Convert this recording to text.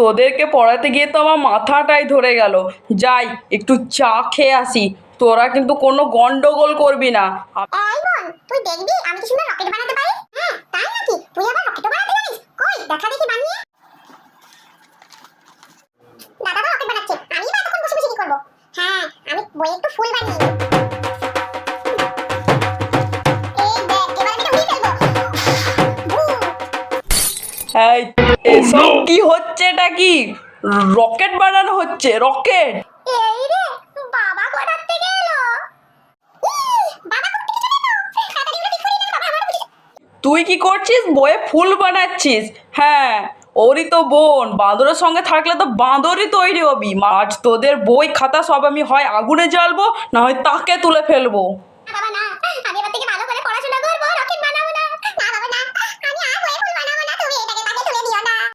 তোদেরকে পড়াতে গিয়ে তো আমার মাথাটাই ধরে গেল। যাই, একটু চা খেয়ে আসি। তোরা কিন্তু কোনো গন্ডগোল করবি না। তুই আমি রকেট হ্যাঁ বানাচ্ছে। আমি বা বসে বসে কি হ্যাঁ আমি বই একটু ফুল বানিয়ে এসব কি হচ্ছে এটা কি? রকেট বানানো হচ্ছে রকেট! এই রে বাবা কোথা থেকে এলো? তুই কি করছিস? বয়ে ফুল বানাচ্ছিস? হ্যাঁ ওরই তো বোন বাঁদরের সঙ্গে থাকলে তো বাঁদরই তৈরি হবি। আজ তোদের বই খাতা সব আমি হয় আগুনে জ্বালবো না হয় তাকে তুলে ফেলব।